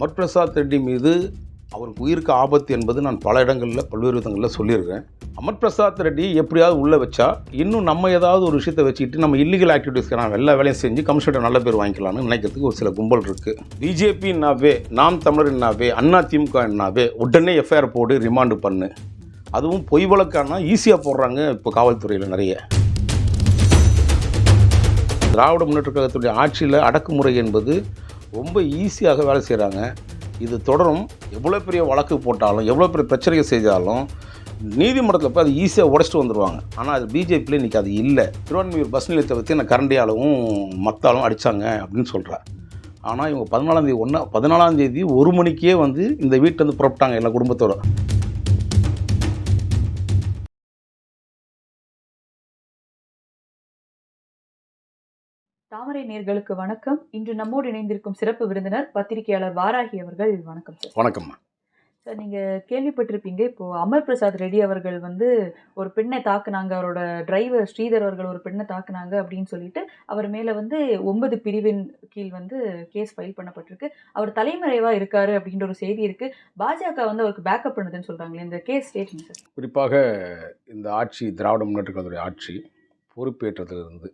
அமர் பிரசாத் ரெட்டி மீது அவருக்கு உயிருக்கு ஆபத்து என்பது நான் பல இடங்களில் பல்வேறு விதங்களில் சொல்லியிருக்கேன் அமர் பிரசாத் ரெட்டி எப்படியாவது உள்ளே வச்சா இன்னும் நம்ம ஏதாவது ஒரு விஷயத்தை வச்சுக்கிட்டு நம்ம இல்லீகல் ஆக்டிவிட்டீஸ்க்கு நான் எல்லா வேலையும் செஞ்சு கமிஷனர் நல்ல பேர் வாங்கிக்கலாம்னு நினைக்கிறதுக்கு ஒரு சில கும்பல் இருக்குது பிஜேபின்னாவே நாம் தமிழர்னாவே அண்ணா திமுகனாவே உடனே எஃப்ஐஆர் போடு ரிமாண்டு பண்ணு. அதுவும் பொய் வழக்கானா ஈஸியாக போடுறாங்க இப்போ காவல்துறையில் நிறைய. திராவிட முன்னேற்ற கழகத்துடைய ஆட்சியில் அடக்குமுறை என்பது ரொம்ப ஈஸியாக வேலை செய்கிறாங்க இது தொடரும். எவ்வளோ பெரிய வழக்கு போட்டாலும் எவ்வளோ பெரிய பிரச்சனைகள் செய்தாலும் நீதிமன்றத்தில் போய் அது ஈஸியாக உடச்சிட்டு வந்துடுவாங்க ஆனால் அது பிஜேபியில் இன்றைக்கி அது இல்லை. திருவான்மையூர் பஸ் நிலையத்தை பற்றி நான் கரண்டியாலும் மத்தாலும் அடித்தாங்க அப்படின்னு சொல்கிறேன் ஆனால் இவங்க பதினாலாம் தேதி ஒன்றா பதினாலாம் தேதி ஒரு மணிக்கே வந்து இந்த வீட்டிலேருந்து புறப்பட்டாங்க எல்லா குடும்பத்தோடு. தாமரை நேர்களுக்கு வணக்கம். இன்று நம்மோடு இணைந்திருக்கும் சிறப்பு விருந்தினர் பத்திரிகையாளர் வாராகி அவர்கள். வணக்கம் சார். வணக்கம்மா. சார் நீங்க கேள்விப்பட்டிருப்பீங்க இப்போ அமர் பிரசாத் ரெட்டி அவர்கள் வந்து ஒரு பெண்ணை தாக்குனாங்க அவரோட டிரைவர் ஸ்ரீதர் அவர்கள் ஒரு பெண்ணை தாக்குனாங்க அப்படின்னு சொல்லிட்டு அவர் மேல வந்து ஒன்பது பிரிவின் கீழ் வந்து கேஸ் ஃபைல் பண்ணப்பட்டிருக்கு. அவர் தலைமறைவா இருக்காரு அப்படின்ற ஒரு செய்தி இருக்கு. பாஜக வந்து அவருக்கு பேக்கப் பண்ணுதுன்னு சொல்றாங்களே இந்த கேஸ் ஸ்டேட்மெண்ட் சார். குறிப்பாக இந்த ஆட்சி திராவிட முன்னேற்ற கழகத்துடைய ஆட்சி பொறுப்பேற்றதிலிருந்து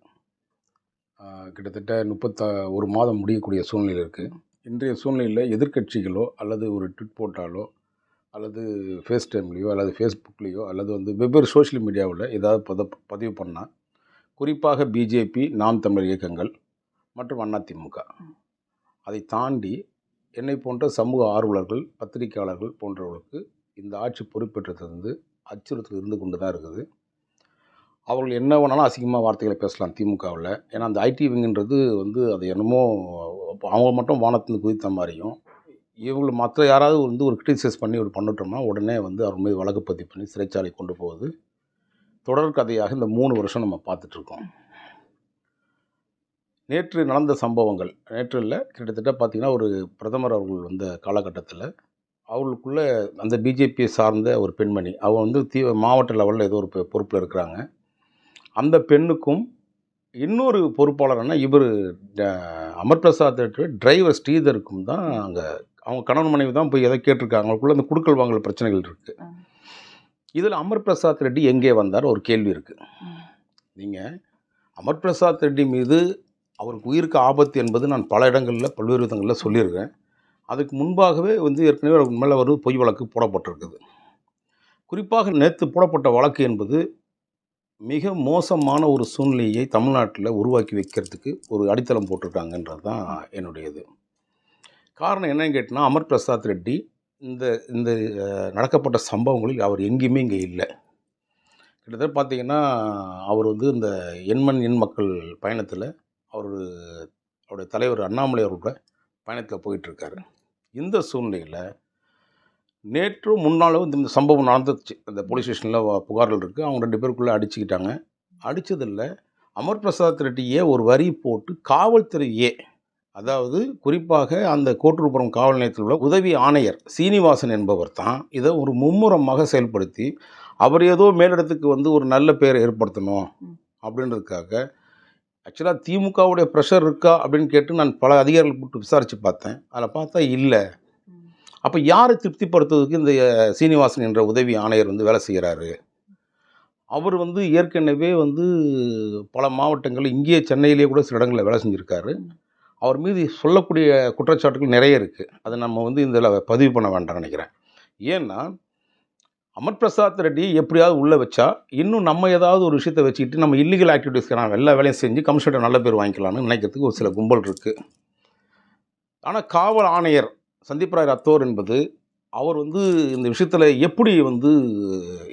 கிட்டத்தட்ட முப்பத்த ஒரு மாதம் முடியக்கூடிய சூழ்நிலை இருக்குது இன்றைய சூழ்நிலையில் எதிர்க்கட்சிகளோ அல்லது ஒரு ட்விட் போட்டாலோ அல்லது ஃபேஸ் டைம்லேயோ அல்லது ஃபேஸ்புக்லேயோ அல்லது வந்து வெவ்வேறு சோஷியல் மீடியாவில் ஏதாவது பத பதிவு பண்ணால் குறிப்பாக பிஜேபி நாம் தமிழர் இயக்கங்கள் மற்றும் அதிமுக அதை தாண்டி என்னை போன்ற சமூக ஆர்வலர்கள் பத்திரிகையாளர்கள் போன்றவர்களுக்கு இந்த ஆட்சி பொறுப்பேற்றதிலிருந்து அச்சுறுத்தல் இருந்து கொண்டு தான் இருக்குது. அவர்கள் என்ன வேணாலும் அசிங்கமாக வார்த்தைகளை பேசலாம் திமுகவில். ஏன்னா அந்த ஐடி விங்குன்றது வந்து அது என்னமோ அவங்க மட்டும் வானத்துலேருந்து குதித்த மாதிரியும் இவங்களை மற்ற யாராவது வந்து ஒரு கிரிட்டிசைஸ் பண்ணி ஒரு பண்ணிட்டோம்னா உடனே வந்து அவர் மீது வழக்கு பதிவு பண்ணி சிறைச்சாலை கொண்டு போகுது தொடர் கதையாக இந்த மூணு வருஷம் நம்ம பார்த்துட்ருக்கோம். நேற்று நடந்த சம்பவங்கள் நேற்று இல்லை கிட்டத்தட்ட பார்த்திங்கன்னா ஒரு பிரதமர் அவர்கள் வந்த காலகட்டத்தில் அவர்களுக்குள்ளே அந்த பிஜேபியை சார்ந்த ஒரு பெண்மணி அவள் வந்து தீ மாவட்ட லெவலில் ஏதோ ஒரு பொ- பொறுப்பில் இருக்கிறாங்க. அந்த பெண்ணுக்கும் இன்னொரு பொறுப்பாளர்னா இவர் அமர் பிரசாத் டிரைவர் ஸ்ரீதருக்கும் தான் அங்கே அவங்க கணவன் மனைவி தான் போய் எதை கேட்டிருக்காங்க. அவங்களுக்குள்ள அந்த குடுக்கல் வாங்கல் பிரச்சனைகள் இருக்குது. இதில் அமர் பிரசாத் ரெட்டி எங்கே வந்தார்? ஒரு கேள்வி இருக்குது நீங்கள் அமர் பிரசாத் ரெட்டி மீது அவருக்கு உயிருக்கு ஆபத்து என்பது நான் பல இடங்களில் பல்வேறு விதங்களில் சொல்லியிருக்கேன். அதுக்கு முன்பாகவே வந்து ஏற்கனவே அவர் மேலே ஒரு பொய் வழக்கு போடப்பட்டிருக்குது. குறிப்பாக நேற்று போடப்பட்ட வழக்கு என்பது மிக மோசமான ஒரு சூழ்நிலையை தமிழ்நாட்டில் உருவாக்கி வைக்கிறதுக்கு ஒரு அடித்தளம் போட்டிருக்காங்கன்றது தான் என்னுடையது. காரணம் என்னன்னு கேட்டால் அமர் பிரசாத் ரெட்டி இந்த இந்த நடக்கப்பட்ட சம்பவங்களில் அவர் எங்கேயுமே இங்கே இல்லை. கிட்டத்தட்ட பார்த்தீங்கன்னா அவர் வந்து இந்த எண்மண் எண் மக்கள் பயணத்தில் அவர் அவருடைய தலைவர் அண்ணாமலை அவரோட பயணத்தில் போயிட்டுருக்காரு இந்த சூழ்நிலையில் நேற்று முன்னாலும் இந்த இந்த சம்பவம் நடந்துச்சு அந்த போலீஸ் ஸ்டேஷனில் புகார்கள் இருக்குது அவங்க ரெண்டு பேருக்குள்ளே அடிச்சுக்கிட்டாங்க. அடித்ததில் அமர் பிரசாத் ரெட்டியே ஒரு வரி போட்டு காவல்துறையே அதாவது குறிப்பாக அந்த கோட்டூர்புரம் காவல் நிலையத்தில் உள்ள உதவி ஆணையர் சீனிவாசன் என்பவர் தான் இதை ஒரு மும்முரமாக செயல்படுத்தி அவர் ஏதோ மேலிடத்துக்கு வந்து ஒரு நல்ல பேரை ஏற்படுத்தணும். அப்படின்றதுக்காக ஆக்சுவலாக திமுகவுடைய ப்ரெஷர் இருக்கா? அப்படின்னு கேட்டு நான் பல அதிகாரிகள் கூப்பிட்டு விசாரித்து பார்த்தேன். அதில் பார்த்தா இல்லை. அப்போ யாரை திருப்திப்படுத்துவதற்கு இந்த சீனிவாசன் என்ற உதவி ஆணையர் வந்து வேலை செய்கிறாரு அவர் வந்து ஏற்கனவே வந்து பல மாவட்டங்கள் இங்கேயே சென்னையிலேயே கூட சில இடங்களில் வேலை செஞ்சுருக்காரு. அவர் மீது சொல்லக்கூடிய குற்றச்சாட்டுகள் நிறைய இருக்குது அதை நம்ம வந்து இதில் பதிவு பண்ண வேண்டாம் நினைக்கிறேன். ஏன்னா அமர் பிரசாத் ரெட்டி எப்படியாவது உள்ளே வச்சா இன்னும் நம்ம ஏதாவது ஒரு விஷயத்தை வச்சுக்கிட்டு நம்ம இல்லீகல் ஆக்டிவிட்டீஸ்க்கான நான் எல்லா வேலையும் செஞ்சு கமிஷனர் நல்ல பேர் வாங்கிக்கலாம்னு நினைக்கிறதுக்கு ஒரு சில கும்பல் இருக்குது ஆனால் காவல் ஆணையர் சந்தீப் ராய் ரத்தோர் என்பது அவர் வந்து இந்த விஷயத்தில் எப்படி வந்து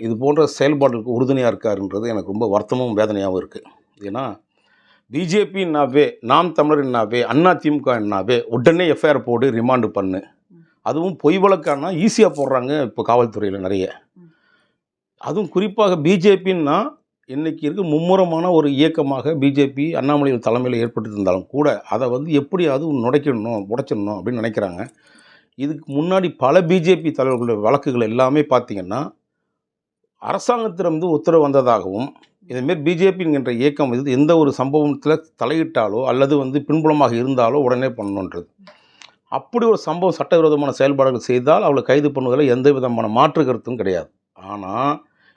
இது போன்ற செயல்பாடுகளுக்கு உறுதுணையாக இருக்காருன்றது எனக்கு ரொம்ப வருத்தமும் வேதனையாகவும் இருக்குது ஏன்னா பிஜேபின்னாவே நாம் தமிழர்னாவே அண்ணா திமுகனாவே உடனே எஃப்ஐஆர் போடு ரிமாண்டு பண்ணு. அதுவும் பொய் வழக்கானா ஈஸியாக போடுறாங்க இப்போ காவல்துறையில் நிறைய. அதுவும் குறிப்பாக பிஜேபின்னா இன்றைக்கி இருக்க மும்முரமான ஒரு இயக்கமாக பிஜேபி அண்ணாமலையின் தலைமையில் ஏற்பட்டிருந்தாலும் கூட அதை வந்து எப்படியாவது நுடைக்கணும் உடைச்சிடணும் அப்படின்னு நினைக்கிறாங்க. இதுக்கு முன்னாடி பல பிஜேபி தலைவர்களுடைய வழக்குகள் எல்லாமே பார்த்தீங்கன்னா அரசாங்கத்திலிருந்து உத்தரவு வந்ததாகவும் இதேமாரி பிஜேபிங்கிற இயக்கம் இது எந்த ஒரு சம்பவத்தில் தலையிட்டாலோ அல்லது வந்து பின்புலமாக இருந்தாலோ உடனே பண்ணணுன்றது. அப்படி ஒரு சம்பவம் சட்டவிரோதமான செயல்பாடுகள் செய்தால் அவளை கைது பண்ணுவதில் எந்த விதமான மாற்று கருத்தும் கிடையாது. ஆனால்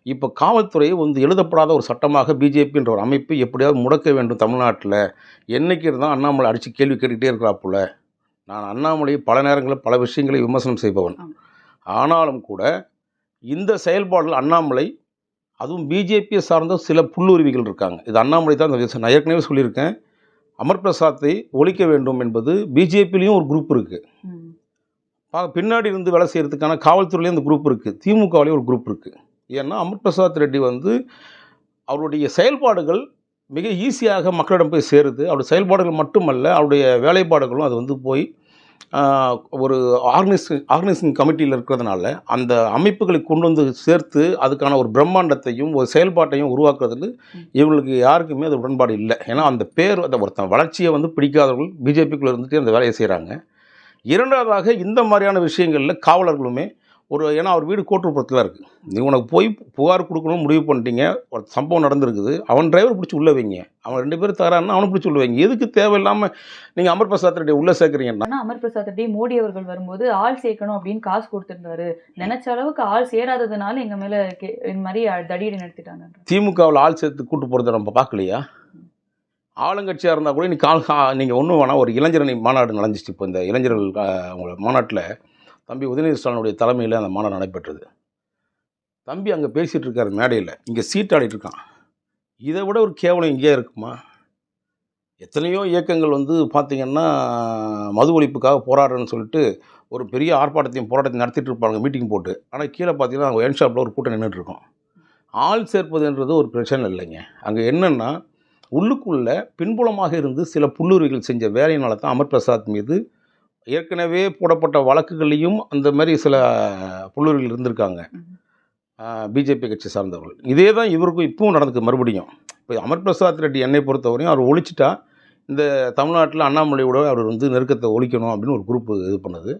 இப்போ காவல்துறை வந்து எழுதப்படாத ஒரு சட்டமாக பிஜேபின்ற ஒரு அமைப்பு எப்படியாவது முடக்க வேண்டும் தமிழ்நாட்டில். என்னைக்கு இருந்தால் அண்ணாமலை அடித்து கேள்வி கேட்டுக்கிட்டே இருக்கிறாப்புல. நான் அண்ணாமலையை பல நேரங்களில் பல விஷயங்களை விமர்சனம் செய்பவன். ஆனாலும் கூட இந்த செயல்பாடில் அண்ணாமலை அதுவும் பிஜேபியை சார்ந்த சில புல்லுருவிகள் இருக்காங்க. இது அண்ணாமலை தான் நான் ஏற்கனவே சொல்லியிருக்கேன். அமர் பிரசாத்தை ஒழிக்க வேண்டும் என்பது பிஜேபிலையும் ஒரு குரூப் இருக்குது பின்னாடி இருந்து வேலை செய்கிறதுக்கான காவல்துறையிலையும் இந்த குரூப் இருக்குது திமுகவிலையும் ஒரு குரூப் இருக்குது ஏன்னா அமர் பிரசாத் ரெட்டி வந்து அவருடைய செயல்பாடுகள் மிக ஈஸியாக மக்களிடம் போய் சேருது. அவருடைய செயல்பாடுகள் மட்டுமல்ல அவருடைய வேலைப்பாடுகளும் அது வந்து போய் ஒரு ஆர்கனைஸ் ஆர்கனைசிங் கமிட்டியில் இருக்கிறதுனால அந்த அமைப்புகளை கொண்டு வந்து சேர்த்து அதுக்கான ஒரு பிரம்மாண்டத்தையும் ஒரு செயல்பாட்டையும் உருவாக்குறதுல இவங்களுக்கு யாருக்குமே அது உடன்பாடு இல்லை. ஏன்னா அந்த பேர் அந்த ஒருத்தன் வளர்ச்சியை வந்து பிடிக்காதவர்கள் பிஜேபிக்குள்ளே இருந்துட்டு அந்த வேலையை செய்கிறாங்க இரண்டாவதாக இந்த மாதிரியான விஷயங்களில் காவலர்களுமே ஒரு ஏன்னா அவர் வீடு கோட்டுப்புறத்தில் இருக்குது நீ உனக்கு போய் புகார் கொடுக்கணும் முடிவு பண்ணிட்டீங்க. ஒரு சம்பவம் நடந்திருக்குது. அவன் டிரைவர் பிடிச்சி உள்ள வைங்க. அவன் ரெண்டு பேரும் தரான்னா அவனை பிடிச்சி உள்ள வைங்க. எதுக்கு தேவையில்லாமல் நீங்கள் அமர் பிரசாத் ரெட்டி உள்ளே சேர்க்குறீங்கன்னா? அமர் பிரசாத் ரெட்டி மோடி அவர்கள் வரும்போது ஆள் சேர்க்கணும் அப்படின்னு காசு கொடுத்திருந்தாரு. நினைச்ச அளவுக்கு ஆள் சேராததுனால எங்க மேல கே- இந்த மாதிரி தடியடி நடத்திட்டாங்க திமுகவில் ஆள் சேர்த்து கூட்டு போகிறத நம்ம பார்க்கலையா? ஆளுங்கட்சியாக இருந்தால் கூட நீ கால் நீங்கள் ஒன்றும் வேணாம். ஒரு இளைஞரணி மாநாடு நடந்துச்சு இப்போ இந்த இளைஞர்கள் அவங்கள மாநாட்டில் தம்பி உதயநிதி ஸ்டாலினுடைய தலைமையில் அந்த மாநாடு நடைபெற்றது. தம்பி அங்கே பேசிகிட்டு இருக்கார் மேடையில். இங்கே சீட் இருக்கான் இதை விட ஒரு கேவலம் இங்கேயே இருக்குமா? எத்தனையோ இயக்கங்கள் வந்து பார்த்திங்கன்னா மது ஒழிப்புக்காக போராடுறேன்னு சொல்லிட்டு ஒரு பெரிய ஆர்ப்பாட்டத்தையும் போராட்டத்தையும் நடத்திட்டு இருப்பாங்க மீட்டிங் போட்டு. ஆனால் கீழே பார்த்தீங்கன்னா அங்கே ஒயின் ஷாப்பில் ஒரு கூட்டம் நின்றுட்டுருக்கோம் ஆள் சேர்ப்பதுன்றது ஒரு பிரச்சனை இல்லைங்க. அங்கே என்னென்னா உள்ளுக்குள்ளே பின்புலமாக இருந்து சில புல்லுரிகள் செஞ்ச வேலையினால தான் அமர் பிரசாத் மீது ஏற்கனவே போடப்பட்ட வழக்குகளையும் அந்த மாதிரி சில புல்லுரிகள் இருந்திருக்காங்க. பிஜேபி கட்சி சார்ந்தவர்கள். இதே தான் இவருக்கும் இப்பவும் நடந்துக்கு மறுபடியும். இப்போ அமர் பிரசாத் ரெட்டி என்னை பொறுத்தவரையும் அவர் ஒழிச்சிட்டா இந்த தமிழ்நாட்டில் அண்ணாமலையோட அவர் வந்து நெருக்கத்தை ஒழிக்கணும் அப்படின்னு ஒரு குரூப் இது பண்ணுது.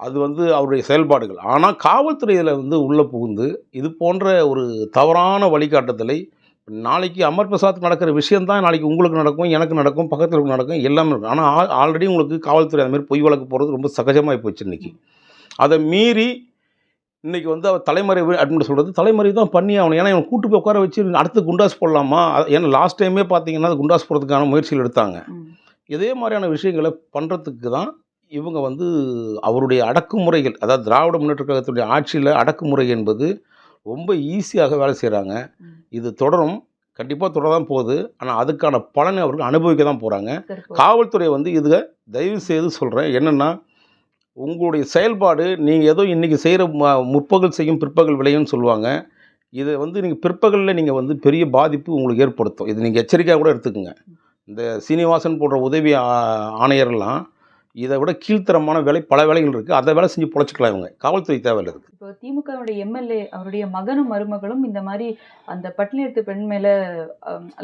அது வந்து அவருடைய செயல்பாடுகள். ஆனால் காவல்துறையில் வந்து உள்ளே புகுந்து இது போன்ற ஒரு தவறான வழிகாட்டுதலை நாளைக்கு அமர் பிரசாத் நடக்கிற விஷயம்தான் நாளைக்கு உங்களுக்கு நடக்கும் எனக்கு நடக்கும் பக்கத்தில் நடக்கும் எல்லாமே இருக்கும் ஆனால் ஆல்ரெடி உங்களுக்கு காவல்துறை அந்த மாதிரி பொய் வழக்கு போகிறது ரொம்ப சகஜமாகி போச்சு இன்னைக்கு. அதை மீறி இன்னைக்கு வந்து அவர் தலைமறைவு அப்படின்னு சொல்கிறது தலைமறைவு தான் பண்ணி ஆகணும். ஏன்னா இவன் கூட்டு போய் உட்கார வச்சு அடுத்து குண்டாஸ் போடலாமா? ஏன்னா லாஸ்ட் டைமே பார்த்தீங்கன்னா அது குண்டாஸ் போடுறதுக்கான முயற்சிகள் எடுத்தாங்க. இதே மாதிரியான விஷயங்களை பண்ணுறதுக்கு தான் இவங்க வந்து அவருடைய அடக்குமுறைகள் அதாவது திராவிட முன்னேற்ற கழகத்துடைய ஆட்சியில் அடக்குமுறை என்பது ரொம்ப ஈஸியாக வேலை செய்கிறாங்க. இது தொடரும். கண்டிப்பாக தொடர தான் போகுது. ஆனால் அதுக்கான பலனை அவர்கள் அனுபவிக்க தான் போகிறாங்க. காவல்துறை வந்து இதை தயவு செய்து சொல்கிறேன் என்னென்னா உங்களுடைய செயல்பாடு நீங்கள் ஏதோ இன்றைக்கி செய்கிற முற்பகல் செய்யும் பிற்பகல் விளையும்னு சொல்லுவாங்க. இதை வந்து நீங்கள் பிற்பகலில் நீங்கள் வந்து பெரிய பாதிப்பு உங்களுக்கு ஏற்படுத்தும். இது நீங்கள் எச்சரிக்கையாக கூட எடுத்துக்கோங்க. இந்த சீனிவாசன் போன்ற உதவி ஆணையர்லாம் இதை விட கீழ்த்தரமான வேலை பல வேலைகள் இருக்குது அதை வேலை செஞ்சு பொழைச்சிக்கலாம் இவங்க. காவல்துறை தேவையில்லை இருக்குது இப்போ திமுகவுடைய எம்எல்ஏ அவருடைய மகனும் மருமகளும் இந்த மாதிரி அந்த பட்டினியெடுத்து பெண் மேல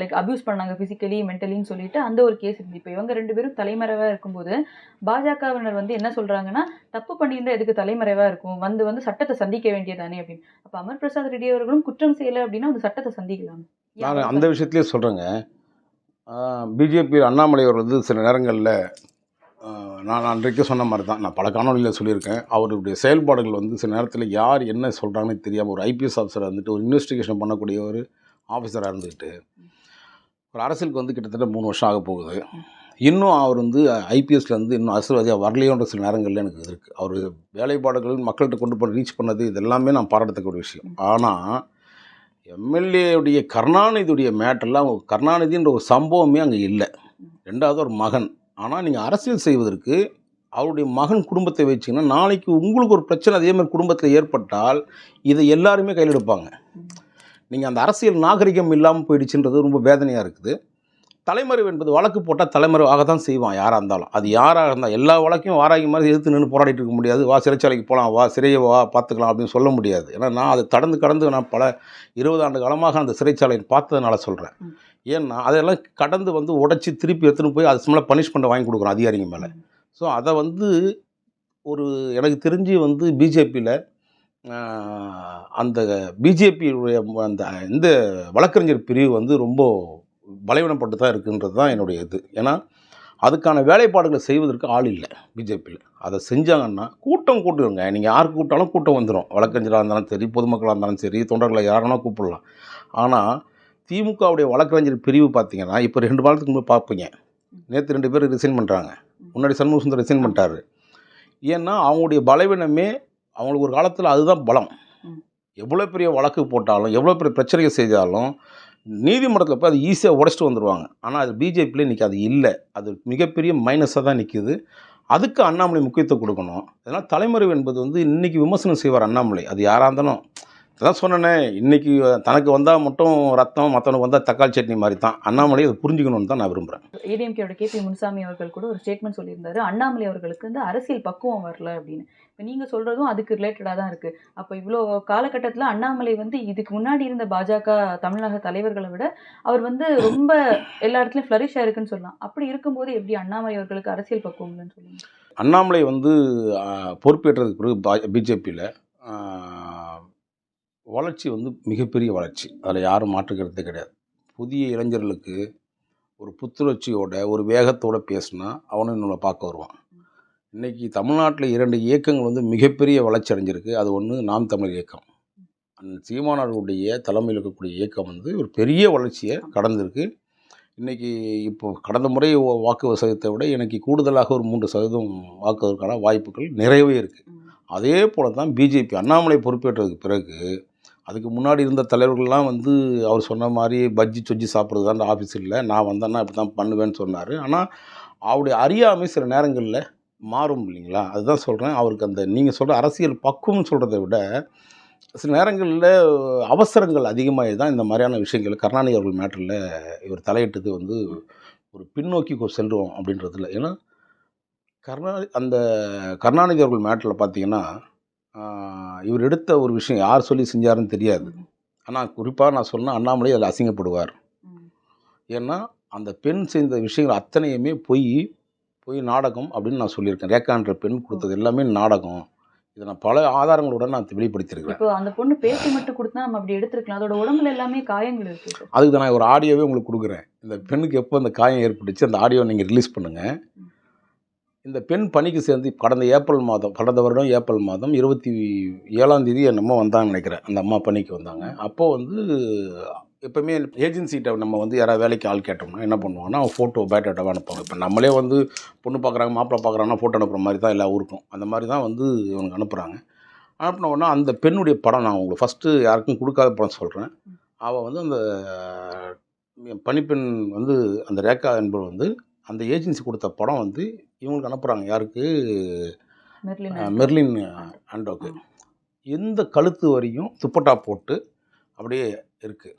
லைக் அபியூஸ் பண்ணாங்க பிசிக்கலி மென்டலின்னு சொல்லிட்டு அந்த ஒரு கேஸ் இருந்து இப்போ இவங்க ரெண்டு பேரும் தலைமறைவா இருக்கும்போது பாஜகவினர் வந்து என்ன சொல்றாங்கன்னா தப்பு பண்ணியிருந்தா எதுக்கு தலைமறைவா இருக்கும்? வந்து வந்து சட்டத்தை சந்திக்க வேண்டியதானே? அப்படின்னு. அப்ப அமர் பிரசாத் ரெட்டி அவர்களும் குற்றம் செய்யல அப்படின்னா அந்த சட்டத்தை சந்திக்கலாம். நான் அந்த விஷயத்துலேயே சொல்கிறேங்க பிஜேபி அண்ணாமலை அவர் வந்து சில நேரங்களில் நான் அன்றைக்கு சொன்ன மாதிரி தான் நான் பல காணொலியில் சொல்லியிருக்கேன். அவருடைய செயல்பாடுகள் வந்து சில நேரத்தில் யார் என்ன சொல்கிறாங்கன்னு தெரியாமல் ஒரு ஐபிஎஸ் ஆஃபீஸராக இருந்துட்டு ஒரு இன்வெஸ்டிகேஷன் பண்ணக்கூடிய ஒரு ஆஃபீஸராக இருந்துக்கிட்டு ஒரு அரசியலுக்கு வந்து கிட்டத்தட்ட மூணு வருஷம் ஆக போகுது. இன்னும் அவர் வந்து ஐபிஎஸ்லேருந்து இன்னும் அரசியல்வாதியாக வரலையோன்ற சில நேரங்களில் எனக்கு இருக்குது அவர் வேலைப்பாடுகள் மக்கள்கிட்ட கொண்டு போய் ரீச் பண்ணது இது எல்லாமே நான் பாராட்டத்தக்க ஒரு விஷயம். ஆனால் எம்எல்ஏவுடைய கருணாநிதியுடைய மேட்டர்லாம் கருணாநிதின்ற ஒரு சம்பவமே அங்கே இல்லை. ரெண்டாவது ஒரு மகன். ஆனால் நீங்கள் அரசியல் செய்வதற்கு அவருடைய மகன் குடும்பத்தை வச்சிங்கன்னா நாளைக்கு உங்களுக்கு ஒரு பிரச்சனை அதே மாதிரி குடும்பத்தில் ஏற்பட்டால் இதை எல்லாருமே கையில் எடுப்பாங்க. நீங்கள் அந்த அரசியல் நாகரிகம் இல்லாமல் போயிடுச்சுன்றது ரொம்ப வேதனையாக இருக்குது. தலைமறைவு என்பது வழக்கு போட்டால் தலைமறைவாக தான் செய்வான். யாராக இருந்தாலும். அது யாராக இருந்தால் எல்லா வழக்கையும் வாராகி மாதிரி எதிர்த்து நின்று போராடிட்டு இருக்க முடியாது. வா சிறைச்சாலைக்கு போகலாம் வா சிறையை வா பார்த்துக்கலாம் அப்படின்னு சொல்ல முடியாது. ஏன்னா நான் அதை கடந்து கடந்து நான் பல இருபது ஆண்டு காலமாக அந்த சிறைச்சாலையை பார்த்ததுனால சொல்கிறேன். ஏன்னா அதெல்லாம் கடந்து வந்து உடைச்சி திருப்பி எடுத்துன்னு போய் அது மேலே பனிஷ்மெண்ட்டை வாங்கி கொடுக்குறோம் அதிகாரிங்க மேலே. ஸோ அதை வந்து ஒரு எனக்கு தெரிஞ்சு வந்து பிஜேபியில் அந்த பிஜேபியுடைய அந்த இந்த வழக்கறிஞர் பிரிவு வந்து ரொம்ப பலவீனப்பட்டு தான் இருக்குன்றது தான் என்னுடைய இது. ஏன்னா அதுக்கான வேலைப்பாடுகளை செய்வதற்கு ஆள் இல்லை பிஜேபியில். அதை செஞ்சாங்கன்னா கூட்டம் கூட்டுங்க. நீங்கள் யார் கூப்பிட்டாலும் கூட்டம் வந்துடும் வழக்கறிஞராக இருந்தாலும் சரி பொதுமக்களாக இருந்தாலும் சரி தொண்டர்களை யாருன்னா கூப்பிடலாம். ஆனால் திமுகவுடைய வழக்கறிஞர் பிரிவு பார்த்தீங்கன்னா இப்போ ரெண்டு வாரத்துக்கு முன்பு பார்ப்பீங்க. நேற்று ரெண்டு பேர் ரிசைன் பண்ணுறாங்க முன்னாடி சண்முக சுந்தர் ரிசைன் பண்ணிட்டாரு. ஏன்னா அவங்களுடைய பலவீனமே அவங்களுக்கு ஒரு காலத்தில் அதுதான் பலம். எவ்வளோ பெரிய வழக்கு போட்டாலும் எவ்வளோ பெரிய பிரச்சனைகள் செஞ்சாலும் நீதிமன்றத்தில் போய் அது ஈஸியாக உடச்சிட்டு வந்துடுவாங்க ஆனால் அது பிஜேபியில் இன்றைக்கி அது இல்லை. அது மிகப்பெரிய மைனஸாக தான் நிற்கிது அதுக்கு அண்ணாமலை முக்கியத்துவம் கொடுக்கணும். அதனால் தலைமறைவு என்பது வந்து இன்றைக்கி விமர்சனம் செய்வார் அண்ணாமலை. அது யாராக இருந்தாலும். அதான் சொன்னேனே இன்றைக்கி தனக்கு வந்தால் மட்டும் ரத்தம் மற்றவனுக்கு வந்தால் தக்காளி சட்னி மாதிரி தான். அண்ணாமலை அதை புரிஞ்சுக்கணும்னு தான் நான் விரும்புகிறேன் ஏடிஎம்கேயோட கே பி முனுசாமி அவர்கள் கூட ஒரு ஸ்டேட்மெண்ட் சொல்லியிருந்தாரு. அண்ணாமலை அவர்களுக்கு வந்து அரசியல் பக்குவம் வரல அப்படின்னு. இப்போ நீங்கள் சொல்கிறதும் அதுக்கு ரிலேட்டடாக தான் இருக்குது அப்போ இவ்வளோ காலகட்டத்தில் அண்ணாமலை வந்து இதுக்கு முன்னாடி இருந்த பாஜக தமிழக தலைவர்களை விட அவர் வந்து ரொம்ப எல்லா இடத்துலையும் ஃப்ளரிஷ் ஆயிருக்குன்னு சொல்லலாம். அப்படி இருக்கும்போது எப்படி அண்ணாமலை அவர்களுக்கு அரசியல் பக்குவம் இல்லைன்னு சொல்லுங்க? அண்ணாமலை வந்து பொறுப்பேற்றதுக்கு பிறகு பிஜேபியில் வளர்ச்சி வந்து மிகப்பெரிய வளர்ச்சி. அதில் யாரும் மாற்றுக்கிறது கிடையாது. புதிய இளைஞர்களுக்கு ஒரு புத்துணர்ச்சியோட ஒரு வேகத்தோடு பேசினா அவனும் நம்மளை பார்க்க வருவான். இன்றைக்கி தமிழ்நாட்டில் இரண்டு இயக்கங்கள் வந்து மிகப்பெரிய வளர்ச்சி அடைஞ்சிருக்கு. அது ஒன்று நாம் தமிழ் இயக்கம். சீமானவர்களுடைய தலைமையில் இருக்கக்கூடிய இயக்கம் வந்து ஒரு பெரிய வளர்ச்சியை கடந்திருக்கு. இன்றைக்கி இப்போ கடந்த முறை வாக்கு சதவீதத்தை விட இன்றைக்கி கூடுதலாக ஒரு மூன்று சதவீதம் வாக்குவதற்கான வாய்ப்புகள் நிறையவே இருக்குது அதே போல தான் பிஜேபி அண்ணாமலை பொறுப்பேற்றதுக்கு பிறகு அதுக்கு முன்னாடி இருந்த தலைவர்கள்லாம் வந்து அவர் சொன்ன மாதிரி பஜ்ஜி சொஜ்ஜி சாப்பிட்றது தான் ஆஃபீஸ் இல்லை. நான் வந்தேன்னா இப்படி தான் பண்ணுவேன்னு சொன்னார். ஆனால் அவருடைய அறியாமை சில நேரங்களில் மாறும் இல்லைங்களா? அதுதான் சொல்கிறேன் அவருக்கு அந்த நீங்கள் சொல்கிற அரசியல் பக்குவம்னு சொல்கிறத விட சில நேரங்களில் அவசரங்கள் அதிகமாக தான் இந்த மாதிரியான விஷயங்கள் கருணாநிதி அவர்கள் மேட்டரில் இவர் தலையிட்டது வந்து ஒரு பின்னோக்கி கொ- செல்றோம் அப்படின்றதுல ஏன்னா கருணாநிதி அந்த கருணாநிதி அவர்கள் மேட்டரில் பார்த்தீங்கன்னா இவர் எடுத்த ஒரு விஷயம் யார் சொல்லி செஞ்சாருன்னு தெரியாது. ஆனால் குறிப்பாக நான் சொன்னால் அண்ணாமலை அதில் அசிங்கப்படுவார். ஏன்னா அந்த பெண் செய்த விஷயங்கள் அத்தனையுமே பொய். பொய் நாடகம் அப்படின்னு நான் சொல்லியிருக்கேன். ரேகான்ற பெண் கொடுத்தது எல்லாமே நாடகம். இதை நான் பல ஆதாரங்களுடன் நான் வெளிப்படுத்தியிருக்கிறேன். இப்போ அந்த பொண்ணு பேட்டி மட்டும் கொடுத்தா நம்ம அப்படி எடுத்திருக்கலாம். அதோட உடம்புல எல்லாமே காயங்கள் இருக்கு அதுக்கு தான் நான் ஒரு ஆடியோவே உங்களுக்கு கொடுக்குறேன். இந்த பெண்ணுக்கு எப்போ அந்த காயம் ஏற்பட்டுச்சு அந்த ஆடியோ நீங்கள் ரிலீஸ் பண்ணுங்கள் இந்த பெண் பணிக்கு சேர்ந்து கடந்த ஏப்ரல் மாதம் கடந்த வருடம் ஏப்ரல் மாதம் இருபத்தி ஏழாம் தேதி என்னமோ வந்தாங்கன்னு நினைக்கிறேன். அந்த அம்மா பணிக்கு வந்தாங்க. அப்போ வந்து எப்போவுமே ஏஜென்சிகிட்ட நம்ம வந்து யாராவது வேலைக்கு ஆள் கேட்டோம்னா என்ன பண்ணுவாங்கன்னா ஃபோட்டோ பேட்டோட்டாவை அனுப்புவாங்க. இப்போ நம்மளே வந்து பொண்ணு பார்க்குறாங்க மாப்பிள்ளை பார்க்குறாங்கன்னா ஃபோட்டோ அனுப்புகிற மாதிரி தான் எல்லா ஊருக்கும். அந்த மாதிரி தான் வந்து இவங்க அனுப்புகிறாங்க அனுப்பின உடனே அந்த பெண்ணுடைய படம் நான் உங்களுக்கு ஃபஸ்ட்டு யாருக்கும் கொடுக்காத படம் சொல்கிறேன் அவள் வந்து அந்த பணிப்பெண் வந்து அந்த ரேகா என்பவர் வந்து அந்த ஏஜென்சி கொடுத்த படம் வந்து இவங்களுக்கு அனுப்புகிறாங்க யாருக்கு? மெர்லின் ஆண்டோக்கு எந்த கழுத்து வரையும் துப்பட்டா போட்டு அப்படியே இருக்குது.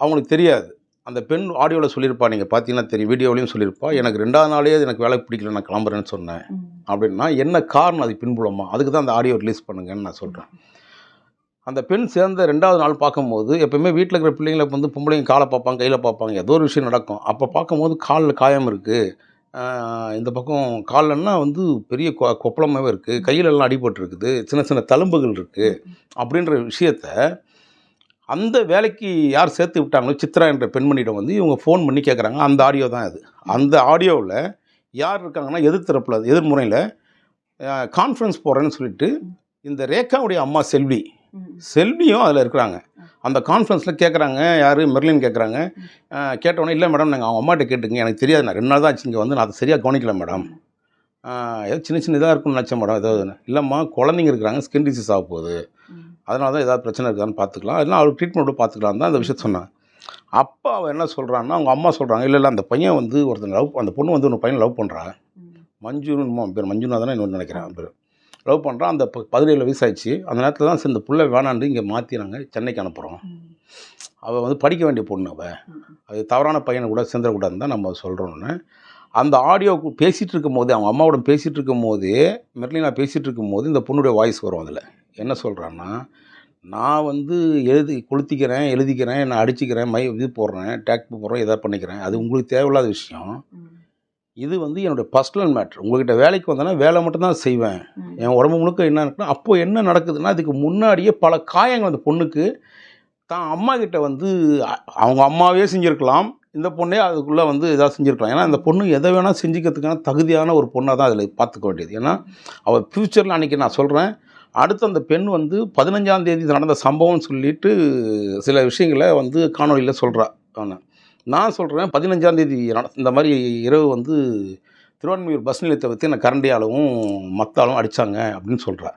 அவங்களுக்கு தெரியாது. அந்த பெண் ஆடியோவில் சொல்லியிருப்பா நீங்கள் பார்த்தீங்கன்னா தெரியும் வீடியோவிலையும் சொல்லியிருப்பா. எனக்கு ரெண்டாவது நாளே எனக்கு வேலை பிடிக்கல நான் கிளம்புறேன்னு சொன்னேன். அப்படின்னா என்ன காரணம் அது பின்புலமா? அதுக்கு தான் அந்த ஆடியோ ரிலீஸ் பண்ணுங்கன்னு நான் சொல்கிறேன் அந்த பெண் சேர்ந்த ரெண்டாவது நாள் பார்க்கும்போது எப்பவுமே வீட்டில் இருக்கிற பிள்ளைங்களை வந்து பொம்பளைங்க காலை பார்ப்பாங்க கையில் பார்ப்பாங்க. ஏதோ ஒரு விஷயம் நடக்கும். அப்போ பார்க்கும்போது காலில் காயம் இருக்குது இந்த பக்கம் கால்லன்னா வந்து பெரிய கொ கொப்பளமாகவே இருக்குது கையிலெல்லாம் அடிபட்டிருக்குது. சின்ன சின்ன தழும்புகள் இருக்குது அப்படின்ற விஷயத்த அந்த வேலைக்கு யார் சேர்த்து விட்டாங்களோ சித்ரா என்ற பெண்மணியிடம் வந்து இவங்க ஃபோன் பண்ணி கேட்குறாங்க அந்த ஆடியோ தான் அது அந்த ஆடியோவில் யார் இருக்காங்கன்னா எதிர்த்தரப்பில் எதிர்முறையில் கான்ஃபரன்ஸ் போகிறேன்னு சொல்லிட்டு இந்த ரேகாவுடைய அம்மா செல்வி. செல்வியும் அதில் இருக்கிறாங்க. அந்த கான்ஃபரன்ஸில் கேட்குறாங்க யார்? மெர்லின் கேட்குறாங்க கேட்டோன்னே இல்லை மேடம் நாங்கள் அவங்க அம்மாட்ட கேட்டுங்க எனக்கு தெரியாது. நான் ரெண்டு நாள் தான் ஆச்சு இங்கே வந்து. நான் அதை சரியாக கவனிக்கல மேடம். ஏதோ சின்ன சின்ன இதாக இருக்கும்னு நினச்சேன் மேடம். ஏதோ இல்லைம்மா குழந்தைங்க இருக்கிறாங்க. ஸ்கின் டிசீஸ் ஆக போகுது. அதனால தான் ஏதாவது பிரச்சனை இருக்கான்னு பார்த்துக்கலாம். இல்லைனா அவருக்கு ட்ரீட்மெண்ட்டு பார்த்துக்கலாம் தான் அந்த விஷயத்த சொன்னாங்க. அப்போ அவன் என்ன சொல்கிறான்னா அவங்க அம்மா சொல்கிறாங்க இல்லை இல்லை அந்த பையன் வந்து ஒருத்தன் லவ் அந்த பொண்ணு வந்து ஒரு பையன் லவ் பண்ணுறான் ம். மஞ்சுன்னு பேர் மஞ்சுனா தானே இன்னொன்று நினைக்கிறேன் பேர். லவ் பண்ணுறான் அந்த பதினேழு வயசு ஆயிடுச்சு அந்த நேரத்தில் தான் சரி இந்த புள்ள வேணாண்டு இங்கே மாற்றி நாங்கள் சென்னைக்கு அனுப்புகிறோம். அவள் வந்து படிக்க வேண்டிய பொண்ணு அவள். அது தவறான பையனை கூட சேர்ந்துடக்கூடாதுன்னு தான் நம்ம சொல்கிறோன்னு அந்த ஆடியோ பேசிகிட்டு இருக்கும் போது அவங்க அம்மாவோட பேசிகிட்டு இருக்கும் போதே மெர்லினா பேசிகிட்டு இருக்கும் போது இந்த பொண்ணுடைய வாய்ஸ் வரும் அதில். என்ன சொல்கிறான்னா நான் வந்து எழுதி கொளுத்திக்கிறேன் எழுதிக்கிறேன் நான் அடிச்சுக்கிறேன் மை இது போடுறேன் டேக் போடுறேன் எதாவது பண்ணிக்கிறேன். அது உங்களுக்கு தேவையில்லாத விஷயம். இது வந்து என்னுடைய பர்சனல் மேட்ரு உங்ககிட்ட வேலைக்கு வந்தேன்னா வேலை மட்டும்தான் செய்வேன். என் உடம்பு முழுக்க என்ன இருக்குன்னா அப்போ என்ன நடக்குதுன்னா அதுக்கு முன்னாடியே பல காயங்கள் அந்த பொண்ணுக்கு தான் அம்மா கிட்ட வந்து அவங்க அம்மாவே செஞ்சுருக்கலாம். இந்த பொண்ணே அதுக்குள்ளே வந்து ஏதாவது செஞ்சுருக்கலாம். ஏன்னா இந்த பொண்ணு எதை வேணால் செஞ்சுக்கிறதுக்கான தகுதியான ஒரு பொண்ணாக தான் அதில் பார்த்துக்க வேண்டியது. ஏன்னா அவள் ஃப்யூச்சரில் அன்றைக்கி நான் சொல்கிறேன் அடுத்து அந்த பெண் வந்து பதினஞ்சாம் தேதி நடந்த சம்பவம்னு சொல்லிட்டு சில விஷயங்களை வந்து காணொலியில் சொல்கிறா அவனை நான் சொல்கிறேன் பதினஞ்சாம் தேதி நட- இந்த மாதிரி இரவு வந்து திருவான்மையூர் பஸ் நிலையத்தை பற்றி என்னை கரண்டியாலும் மத்தாலும் அடித்தாங்க அப்படின்னு சொல்கிறா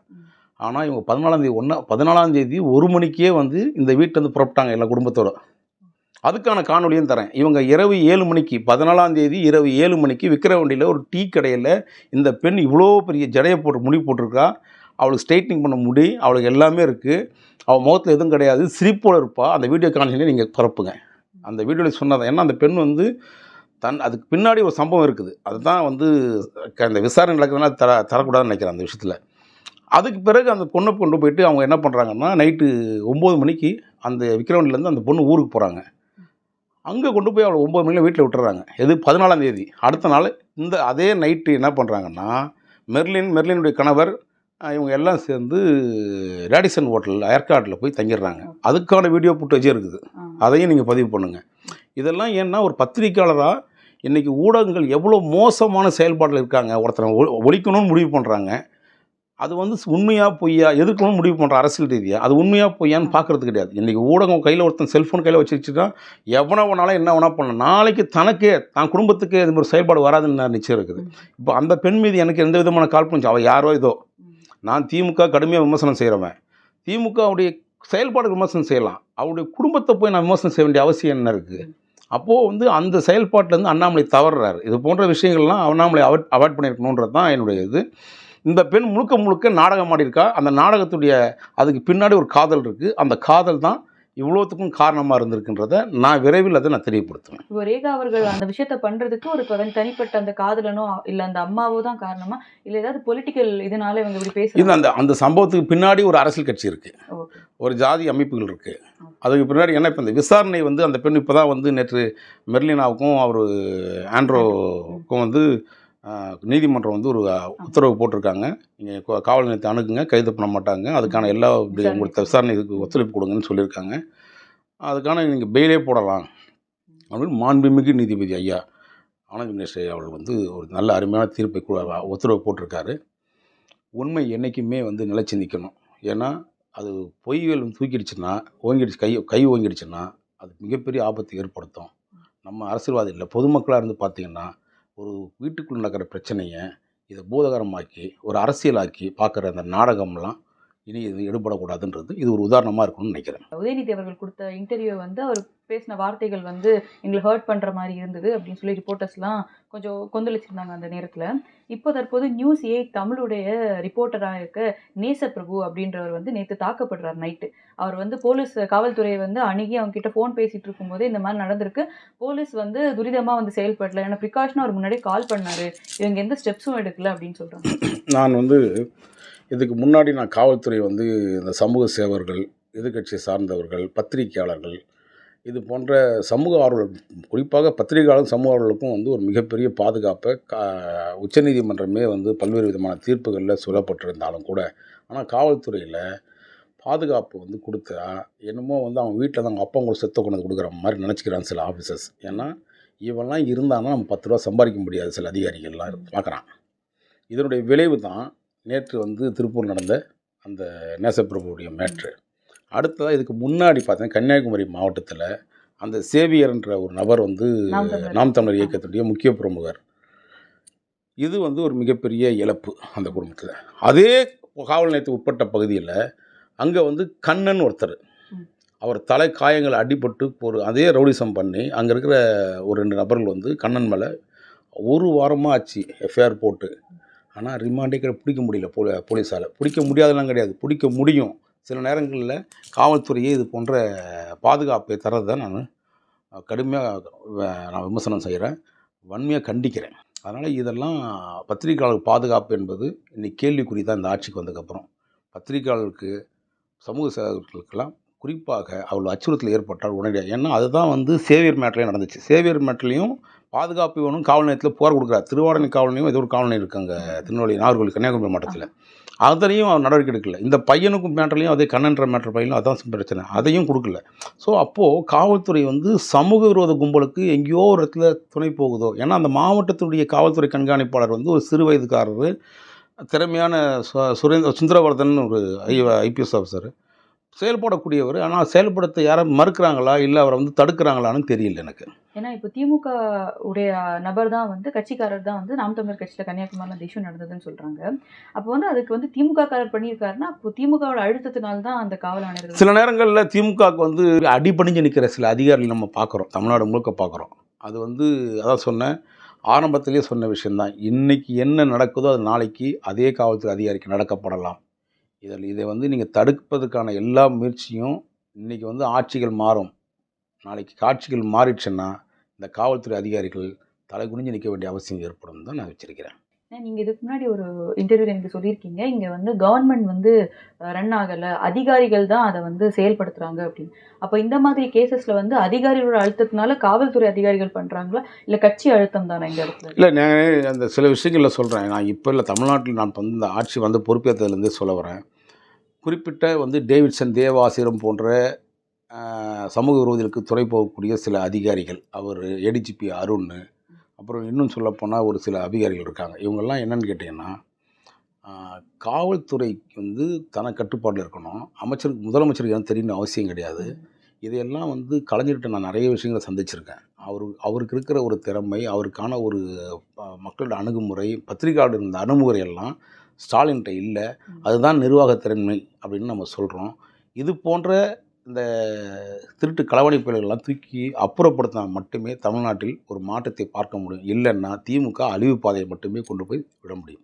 ஆனால் இவங்க பதினாலாம் தேதி ஒன்றா பதினாலாம் தேதி ஒரு மணிக்கே வந்து இந்த வீட்டிலேருந்து புறப்பட்டாங்க எல்லா குடும்பத்தோட. அதுக்கான காணொலியும் தரேன். இவங்க இரவு ஏழு மணிக்கு பதினாலாம் தேதி இரவு ஏழு மணிக்கு விக்கிரவண்டியில் ஒரு டீ கடையில் இந்த பெண் இவ்வளோ பெரிய ஜடையை போட்டு முடி போட்டிருக்கா. அவளுக்கு ஸ்ட்ரைட்னிங் பண்ண முடி அவளுக்கு எல்லாமே இருக்குது அவள் முகத்தில் எதுவும் கிடையாது. சிரிப்போடு இருப்பாள் அந்த வீடியோ கான்செப்டே நீங்கள் பரப்புங்க. அந்த வீடியோவில் சொன்னதை. ஏன்னா அந்த பெண் வந்து தன் அதுக்கு பின்னாடி ஒரு சம்பவம் இருக்குது. அதுதான் வந்து க- அந்த விசாரணை நடக்கிறதுனால தர தரக்கூடாதுன்னு நினைக்கிறேன் அந்த விஷயத்தில். அதுக்கு பிறகு அந்த பொண்ணை கொண்டு போயிட்டு அவங்க என்ன பண்ணுறாங்கன்னா நைட்டு ஒம்பது மணிக்கு அந்த விக்ரவண்டிலேருந்து அந்த பொண்ணு ஊருக்கு போகிறாங்க அங்கே கொண்டு போய் அவளை ஒம்பது மணியில் வீட்டில் விட்டுறாங்க. எது பதினாலாம் தேதி. அடுத்த நாள் இந்த அதே நைட்டு என்ன பண்ணுறாங்கன்னா மெர்லின் மெர்லினுடைய கணவர் இவங்க எல்லாம் சேர்ந்து ரேடிசன் ஹோட்டலில் ஏற்காட்டில் போய் தங்கிடுறாங்க. அதுக்கான வீடியோ ஃபுட்டேஜே இருக்குது. அதையும் நீங்கள் பதிவு பண்ணுங்கள் இதெல்லாம் ஏன்னா ஒரு பத்திரிக்கையாளராக இன்றைக்கி ஊடகங்கள் எவ்வளோ மோசமான செயல்பாட்டில் இருக்காங்க ஒருத்தரை ஒ- ஒழிக்கணும்னு முடிவு பண்ணுறாங்க அது வந்து உண்மையாக பொய்யா எதிர்க்கணும்னு முடிவு பண்ணுற அரசியல் ரீதியாக அது உண்மையாக பொய்யான்னு பார்க்கறது கிடையாது. இன்றைக்கி ஊடகம் கையில் ஒருத்தன் செல்ஃபோன் கையில் வச்சுச்சுன்னா எவனை வேணாலும் என்ன வேணா பண்ணலாம். நாளைக்கு தனக்கே தான் குடும்பத்துக்கே இது ஒரு செயல்பாடு வராதுன்னு நிச்சயம் இருக்குது இப்போ அந்த பெண் மீது எனக்கு எந்த விதமான கால் பண்ணிச்சு அவள் யாரோ ஏதோ நான் திமுக கடுமையாக விமர்சனம் செய்கிறவன் திமுகவுடைய செயல்பாடு விமர்சனம் செய்யலாம். அவருடைய குடும்பத்தை போய் நான் விமர்சனம் செய்ய வேண்டிய அவசியம் என்ன இருக்குது அப்போது வந்து அந்த செயல்பாட்டிலேருந்து அண்ணாமலை தவறுறாரு. இது போன்ற விஷயங்கள்லாம் அண்ணாமலை அவாய்ட் அவாய்ட் பண்ணியிருக்கணுன்றது தான் என்னுடைய இது. இந்த பெண் முழுக்க முழுக்க நாடகம் ஆடியிருக்கா அந்த நாடகத்துடைய அதுக்கு பின்னாடி ஒரு காதல் இருக்குது அந்த காதல் தான் இவ்வளோத்துக்கும் காரணமாக இருந்திருக்குன்றத நான் விரைவில் அதை நான் தெரியப்படுத்துவேன். இப்போ ரேகா அவர்கள் அந்த விஷயத்த பண்றதுக்கு ஒரு தனி- தனிப்பட்ட அந்த காதலனோ இல்ல அந்த அம்மாவோ தான் காரணமா? இல்ல ஏதாவது பொலிட்டிக்கல் இதனால இவங்க இப்படி இது பேசுறாங்க அந்த அந்த சம்பவத்துக்கு பின்னாடி ஒரு அரசியல் கட்சி இருக்குது ஒரு ஜாதி அமைப்புகள் இருக்குது அதுக்கு பின்னாடி என்ன இப்போ இந்த விசாரணை வந்து அந்த பெண் இப்போ தான் வந்து நேற்று மெர்லினாவுக்கும் அவர் ஆண்ட்ரோவுக்கும் வந்து நீதிமன்றம் வந்து ஒரு உத்தரவு போட்டிருக்காங்க. நீங்கள் காவல் நிலையத்தை அணுகுங்க கைது பண்ண மாட்டாங்க. அதுக்கான எல்லா. உங்களுக்கு விசாரணை இதுக்கு ஒத்துழைப்பு கொடுங்கன்னு சொல்லியிருக்காங்க. அதுக்கான நீங்கள் பெயிலே போடலாம். அப்படின்னு மாண்புமிகு நீதிபதி ஐயா ஆனந்த் மினிஸ்டர் அவர்கள் வந்து ஒரு நல்ல அருமையான தீர்ப்பை உத்தரவு போட்டிருக்காரு. உண்மை என்றைக்குமே வந்து நிலைச்சு நிற்கணும் ஏன்னா அது பொய்கள் தூக்கிடுச்சுன்னா ஓங்கிடுச்சு கை கை ஓங்கிடுச்சுன்னா அது மிகப்பெரிய ஆபத்தை ஏற்படுத்தும். நம்ம அரசியல்வாதி இல்லை பொதுமக்களாக இருந்து பார்த்தீங்கன்னா ஒரு வீட்டுக்குள் நடக்கிற பிரச்சனையை இதை பூதகரமாக்கி ஒரு அரசியலாக்கி பார்க்குற அந்த நாடகம்லாம் இனி இது எடுபடக்கூடாதுன்றது. இது ஒரு உதாரணமாக இருக்கணும்னு நினைக்கிறேன். உதயநிதி அவர்கள் கொடுத்த இன்டர்வியூ வந்து அவர் பேசின வார்த்தைகள் வந்து எங்களை ஹர்ட் பண்ற மாதிரி இருந்தது அப்படின்னு சொல்லி ரிப்போர்ட்டர்ஸ்லாம் கொஞ்சம் கொந்தளிச்சிருந்தாங்க அந்த நேரத்துல. இப்போ தற்போது நியூஸ் ஏ தமிழுடைய ரிப்போர்ட்டராக இருக்க நேச பிரபு அப்படின்றவர் வந்து நேற்று தாக்கப்படுறார் நைட்டு அவர் வந்து போலீஸ் காவல்துறையை வந்து அணுகி அவங்க கிட்ட ஃபோன் பேசிட்டு இருக்கும்போதே இந்த மாதிரி நடந்திருக்கு. போலீஸ் வந்து துரிதமா வந்து செயல்படல. ஏன்னா ப்ரிகாஷனாக அவர் முன்னாடியே கால் பண்ணாரு. இவங்க எந்த ஸ்டெப்ஸும் எடுக்கல அப்படின்னு சொல்றாங்க. நான் வந்து இதுக்கு முன்னாடி நான் காவல்துறை வந்து இந்த சமூக சேவர்கள் எதிர்க்கட்சியை சார்ந்தவர்கள் பத்திரிகையாளர்கள் இது போன்ற சமூக ஆர்வலர் குறிப்பாக பத்திரிகையாளர் சமூக ஆர்வலர்களுக்கும் வந்து ஒரு மிகப்பெரிய பாதுகாப்பை கா உச்சநீதிமன்றமே வந்து பல்வேறு விதமான தீர்ப்புகளில் சொல்லப்பட்டிருந்தாலும் கூட ஆனால் காவல்துறையில் பாதுகாப்பு வந்து கொடுத்தா என்னமோ வந்து அவன் வீட்டில் தான் அவங்க அப்பா கூட செத்த கொண்டு கொடுக்குற மாதிரி நினச்சிக்கிறான் சில ஆஃபீஸர்ஸ் ஏன்னா இவன்லாம் இருந்தானா நம்ம பத்து ரூபா சம்பாதிக்க முடியாது சில அதிகாரிகள்லாம் பார்க்குறான் இதனுடைய விளைவு தான் நேற்று வந்து திருப்பூர் நடந்த அந்த நேசப்பிரபுடைய மேட்ரு. அடுத்ததாக இதுக்கு முன்னாடி பார்த்தேன் கன்னியாகுமரி மாவட்டத்தில் அந்த சேவியர்ன்ற ஒரு நபர் வந்து நாம் தமிழர். இயக்கத்துடைய முக்கிய பிரமுகர். இது வந்து ஒரு மிகப்பெரிய இழப்பு அந்த குடும்பத்தில். அதே காவல் நிலையத்துக்கு உட்பட்ட பகுதியில் அங்கே வந்து கண்ணன் ஒருத்தர். அவர் தலை காயங்கள் அடிபட்டு ஒரு அதே ரவுடிசம் பண்ணி அங்கே இருக்கிற ஒரு ரெண்டு நபர்கள் வந்து கண்ணன் மேலே ஒரு வாரமாக ஆச்சு எஃப்ஐஆர் போட்டு. ஆனால் ரிமாண்டே கிடை பிடிக்க முடியல போல போலீஸால். பிடிக்க முடியாதெல்லாம் கிடையாது. பிடிக்க முடியும். சில நேரங்களில் காவல்துறையே இது போன்ற பாதுகாப்பை தரதை நான் கடுமையாக நான் விமர்சனம் செய்கிறேன் வன்மையாக கண்டிக்கிறேன். அதனால் இதெல்லாம் பத்திரிகையாளர் பாதுகாப்பு என்பது இன்னைக்கு கேள்விக்குறி தான் இந்த ஆட்சிக்கு வந்ததுக்கப்புறம். பத்திரிகையாளருக்கு சமூக சேவர்களுக்கெல்லாம் குறிப்பாக அவள் அச்சுறுத்தல் ஏற்பட்டால் உடனடியாக ஏன்னா அதுதான் வந்து சேவியர் மேட்லேயும் நடந்துச்சு. சேவியர் மேட்லேயும் பாதுகாப்பு வேணும் காவல் நிலையத்தில் புகார் கொடுக்குறாரு. திருவாரணை காவல் நிலையம் ஏதோ ஒரு காவல் நிலையம் இருக்காங்க திருநெல்வேலி நாகர்கோவில் கன்னியாகுமரி மாவட்டத்தில் அவர் நடவடிக்கை எடுக்கல. இந்த பையனுக்கும் மேட்டர்லையும் அதே கண்ணன்ற மேட்டர் பையனும் அதான் பிரச்சனை. அதையும் கொடுக்கல. ஸோ அப்போது காவல்துறை வந்து சமூக விரோத கும்பலுக்கு எங்கேயோ ஒரு இடத்துல துணை போகுதோ? ஏன்னா அந்த மாவட்டத்துடைய காவல்துறை கண்காணிப்பாளர் வந்து ஒரு சிறு வயதுக்காரர் திறமையான சுரேந்திர சுந்தரவர்தன் ஒரு ஐ ஐபிஎஸ் ஆஃபீஸர் செயல்படக்கூடியவர். ஆனால் செயல்படுத்த யாரும் மறுக்கிறாங்களா? இல்லை அவரை வந்து தடுக்கிறாங்களான்னு தெரியல எனக்கு. ஏன்னா இப்போ திமுக உடைய நபர் தான் வந்து கட்சிக்காரர் தான் வந்து நாம் தமிழர் கட்சியில் கன்னியாகுமரியில் அந்த இஷ்யூ நடந்ததுன்னு சொல்றாங்க. அப்போ வந்து அதுக்கு வந்து திமுக காரர் பண்ணியிருக்காருன்னா அப்போ திமுகவோட அழுத்தத்தினால தான் அந்த காவல் ஆணையர்கள் சில நேரங்களில் திமுகவுக்கு வந்து அடிபணிஞ்சு நிற்கிற சில அதிகாரிகள் நம்ம பார்க்குறோம். தமிழ்நாடு முழுக்க பார்க்குறோம். அது வந்து அதான் சொன்னேன். ஆரம்பத்திலேயே சொன்ன விஷயந்தான் இன்னைக்கு என்ன நடக்குதோ அது நாளைக்கு அதே காவல்துறை அதிகாரிக்கு நடக்கப்படலாம். இதில் இதை வந்து நீங்கள் தடுப்பதற்கான எல்லா முயற்சியும் இன்றைக்கி வந்து ஆட்சிகள் மாறும். நாளைக்கு காட்சிகள் மாறிடுச்சுன்னா இந்த காவல்துறை அதிகாரிகள் தலை குனிஞ்சு நிற்க வேண்டிய அவசியம் ஏற்படும் தான் நான் வச்சிருக்கிறேன். நீங்கள் இதுக்கு முன்னாடி ஒரு இன்டர்வியூவில் எனக்கு சொல்லியிருக்கீங்க. இங்கே வந்து கவர்மெண்ட் வந்து ரன் ஆகலை. அதிகாரிகள் தான் அதை வந்து செயல்படுத்துகிறாங்க அப்படின்னு. அப்போ இந்த மாதிரி கேசஸில் வந்து அதிகாரிகளோட அழுத்தத்தினால காவல்துறை அதிகாரிகள் பண்ணுறாங்களா இல்லை கட்சி அழுத்தம் தானே இந்த இடத்துல? இல்லை நான் அந்த சில விஷயங்களில் சொல்கிறேன் நான் இப்போ இல்லை தமிழ்நாட்டில் நான் இந்த ஆட்சி வந்து பொறுப்பேற்றதுலேருந்தே சொல்ல வரேன். குறிப்பிட்ட வந்து டேவிட்சன் தேவாசிரம் போன்ற சமூக விரோதிகளுக்கு துறை போகக்கூடிய சில அதிகாரிகள் அவர் ஏடிஜிபி அருண் அப்புறம் இன்னும் சொல்லப்போனால் ஒரு சில அதிகாரிகள் இருக்காங்க. இவங்கெல்லாம் என்னன்னு கேட்டிங்கன்னா ஆஹ், காவல்துறை வந்து தன கட்டுப்பாட்டில் இருக்கணும். அமைச்சருக்கு முதலமைச்சருக்கு எதுவும் தெரியணும் அவசியம் கிடையாது. இதையெல்லாம் வந்து கலைஞர்கிட்ட நான் நிறைய விஷயங்களை சந்திச்சிருக்கேன். அவர் அவருக்கு இருக்கிற ஒரு திறமை அவருக்கான ஒரு மக்களோட அணுகுமுறை பத்திரிகையாளர் இருந்த அணுகுமுறை எல்லாம் ஸ்டாலின்கிட்ட இல்லை. அதுதான் நிர்வாகத்திறன்மை அப்படின்னு நம்ம சொல்கிறோம் இது போன்ற இந்த திருட்டு களவணி பயல்கள்லாம் தூக்கி அப்புறப்படுத்தினா மட்டுமே தமிழ்நாட்டில் ஒரு மாற்றத்தை பார்க்க முடியும். இல்லைன்னா திமுக அழிவு பாதையை மட்டுமே கொண்டு போய் விட முடியும்.